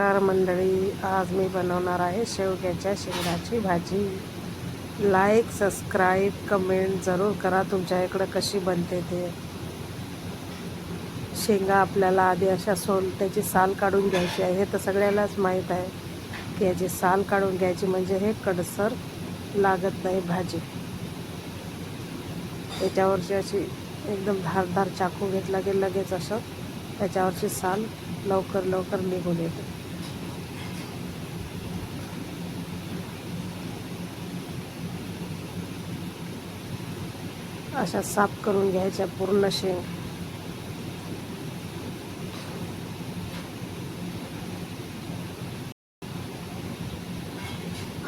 नमस्कार मंडळी आज मी बनवणार आहे शेवग्याच्या शेंगाची भाजी. लाईक सबस्क्राईब कमेंट जरूर करा तुमच्या इकडं कशी बनते ते. शेंगा आपल्याला आधी अशा सोल त्याची साल काढून घ्यायची आहे. हे तर सगळ्यालाच माहीत आहे की याची साल काढून घ्यायची म्हणजे हे कडसर लागत नाही भाजी. त्याच्यावरची अशी एकदम धारदार चाकू घेतला की लगेच असं त्याच्यावरची साल लवकर लवकर निघून येते. अशा साफ करून घ्यायच्या पूर्ण शेंग.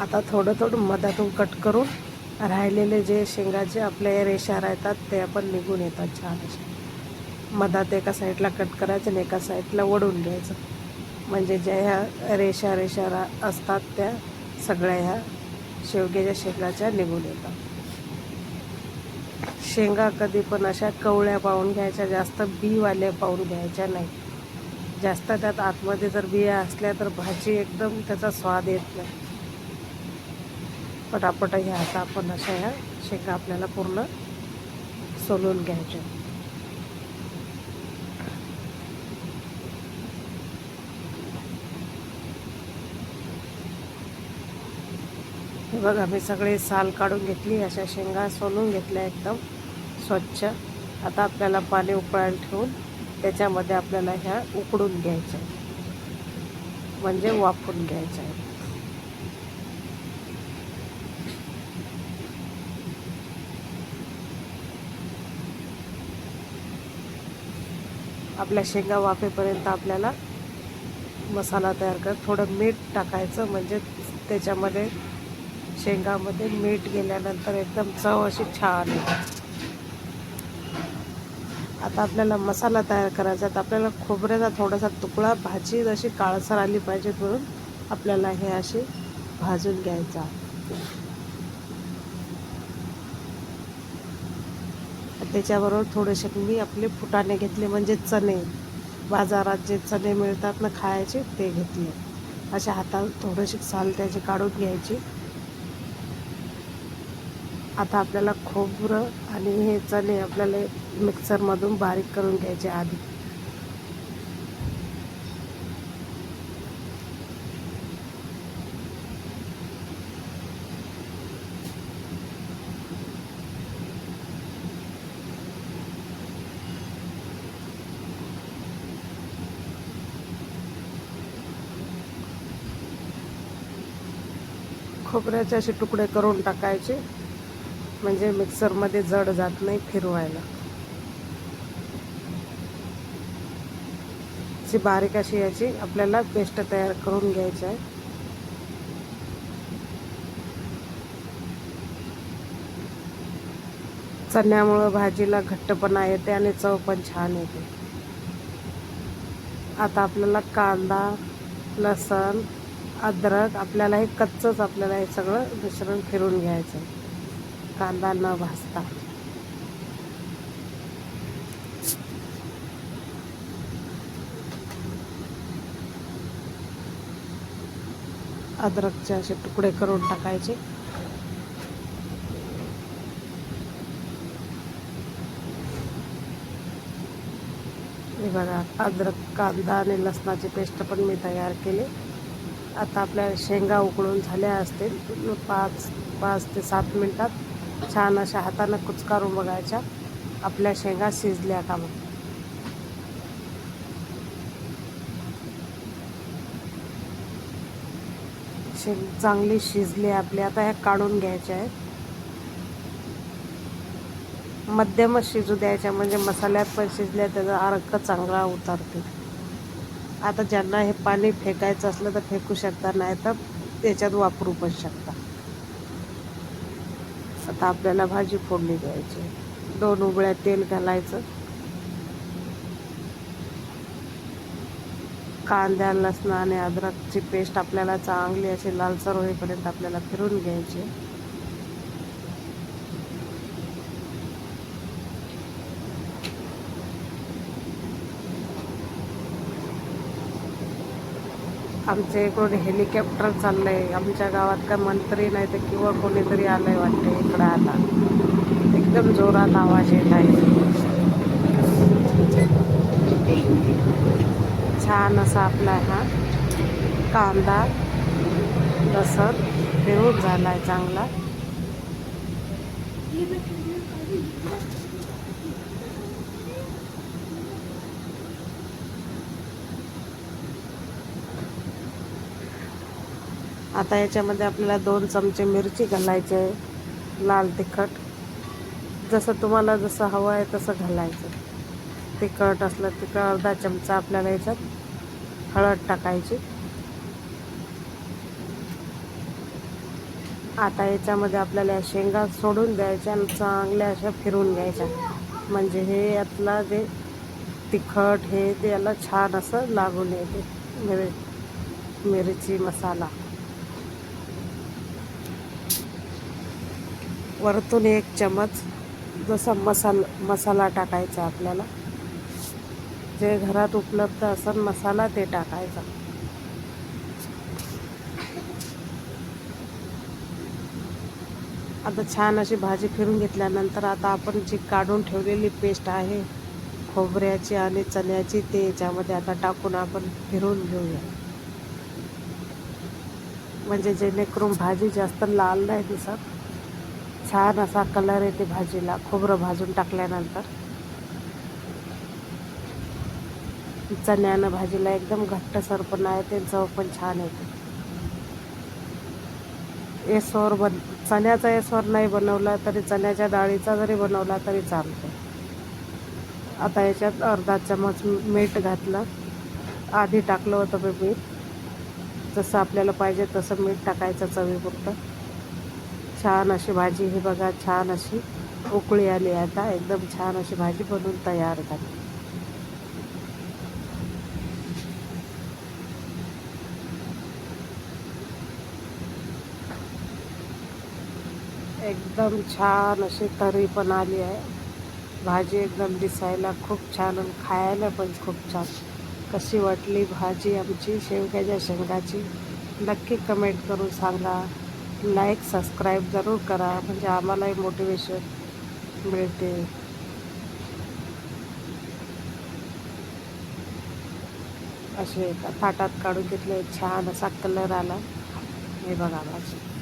आता थोडं थोडं मधातून कट करून राहिलेले जे शेंगाचे आपल्या रेषा राहतात ते आपण निघून येतात छान असे मधात एका साईडला कट करायचं आणि एका साईडला वडून घ्यायचं. म्हणजे ज्या ह्या रेषा रेषा रा असतात त्या सगळ्या ह्या शेवग्याच्या शेंगाच्या निघून येतात. शेंगा कधी पण अशा कवळ्या पाहून घ्यायच्या जास्त बीवाल्या पाहून घ्यायच्या नाही. जास्त त्यात आतमध्ये जर बिया असल्या तर भाजी एकदम त्याचा स्वाद येत नाही. पटापट ह्या आता आपण अशा ह्या शेंगा आपल्याला पूर्ण सोलून घ्यायच्या. हे बघा मी सगळे साल काढून घेतली अशा शेंगा सोलून घेतल्या एकदम स्वच्छ. आता आपल्याला पाणी उकळायला ठेवून त्याच्यामध्ये आपल्याला ह्या उकडून घ्यायच्या म्हणजे वाफून घ्यायच्या आहे आपल्या शेंगा वाफेपर्यंत आपल्याला मसाला तयार कर थोडं मीठ टाकायचं म्हणजे त्याच्यामध्ये शेंगामध्ये मीठ गेल्यानंतर एकदम चव अशी छान येते आता आपल्याला मसाला तयार करायचा तर आपल्याला खोबऱ्याचा थोडासा तुकडा भाजी अशी काळसर आली पाहिजे करून आपल्याला हे असे भाजून घ्यायचा त्याच्याबरोबर थोडेसे मी आपले फुटाणे घेतले म्हणजे चणे. बाजारात जे चणे मिळतात ना खायचे ते घेतले. अशा हातात थोडेसे साल त्याची काढून घ्यायची. आता आपल्याला खोबरं आणि हे चणे आपल्याला मिक्सरमधून बारीक करून घ्यायचे आधी. खोबऱ्याचे असे तुकडे करून टाकायचे. म्हणजे मिक्सरमध्ये जड जात नाही फिरवायला. जी बारीक अशी याची आपल्याला पेस्ट तयार करून घ्यायची आहे. चण्यामुळं भाजीला घट्टपणा येते आणि चव पण छान येते. आता आपल्याला कांदा लसण अद्रक आपल्याला हे कच्चंच आपल्याला हे सगळं मिश्रण फिरून घ्यायचं आहे. कांदा न भाजता. अद्रकचे असे तुकडे करून टाकायचे. हे बघा अद्रक कांदा आणि लसणाची पेस्ट पण मी तयार केली. आता आपल्या शेंगा उकळून झाल्या असतील पाच पाच ते सात मिनटात छान अशा हातानं कुचकारून बघायच्या. आपल्या शेंगा शिजल्या का मग? शेंग चांगली शिजली आपली. आता ह्या काढून घ्यायच्या आहेत. मध्यमच शिजू द्यायच्या म्हणजे मसाल्यात पण शिजल्या त्याचा अर्क चांगला उतरते. आता ज्यांना हे पाणी फेकायचं असलं तर फेकू शकता नाही तर त्याच्यात वापरू पण शकता. आता आपल्याला भाजी फोडणी द्यायची. दोन उबळ्या तेल घालायचं. कांद्या लसण आणि अद्रकची पेस्ट आपल्याला चांगली अशी लालसर होईपर्यंत आपल्याला फिरून घ्यायची. आमच्या इकडून हेलिकॉप्टर चाललंय आमच्या गावात काय मंत्री नाही तर किंवा कोणीतरी आलंय वाटते इकडं आता. एकदम जोरात आवाज येत आहे. छान असा आपला हा कांदा लसण देऊन झाला आहे चांगला. आता याच्यामध्ये आपल्याला दोन चमचे मिरची घालायचे आहे लाल तिखट. जसं तुम्हाला जसं हवं आहे तसं घालायचं. तिखट असलं तिखट अर्धा चमचा आपल्याला याच्यात हळद टाकायची. आता याच्यामध्ये आपल्याला या शेंगा सोडून द्यायच्या आणि चांगल्या अशा फिरून घ्यायच्या. म्हणजे हे यातला जे तिखट हे ते याला छान असं लागून येते. मिर मिरची मसाला. वरतून एक चमच जसा मसाला मसाला टाकायचा आपल्याला. जे घरात उपलब्ध असेल मसाला ते टाकायचा. आता छान अशी भाजी फिरून घेतल्यानंतर आता आपण जी काढून ठेवलेली पेस्ट आहे खोबऱ्याची आणि चण्याची ते याच्यामध्ये आता टाकून आपण फिरून घेऊया. म्हणजे जेणेकरून भाजी जास्त लाल नाही दिसत. छान असा कलर येते भाजीला खोबरं भाजून टाकल्यानंतर. चण्यानं भाजीला एकदम घट्टसर पण आहे ते चव पण छान येते. एसवर बन चण्याचा एसवर नाही बनवला तरी चण्याच्या डाळीचा जरी बनवला तरी चालतो. आता याच्यात अर्धा चमच मीठ घातलं. आधी टाकलं होतं मी मीठ. जसं आपल्याला पाहिजे तसं मीठ टाकायचं चवीपुरतं. छान अशी भाजी. ही बघा छान अशी उकळी आली आता. एकदम छान अशी भाजी बनवून तयार झाली. एकदम छान अशी तरी पण आली आहे. भाजी एकदम दिसायला खूप छान आणि खायला पण खूप छान. कशी वाटली भाजी आमची? शेवग्याच्या शेंगाची. नक्की कमेंट करून सांगा. लाईक सबस्क्राईब जरूर करा म्हणजे आम्हालाही मोटिवेशन मिळते. असे एका ताटात काढून घेतले छान असा कलर आला. हे बघा भाजी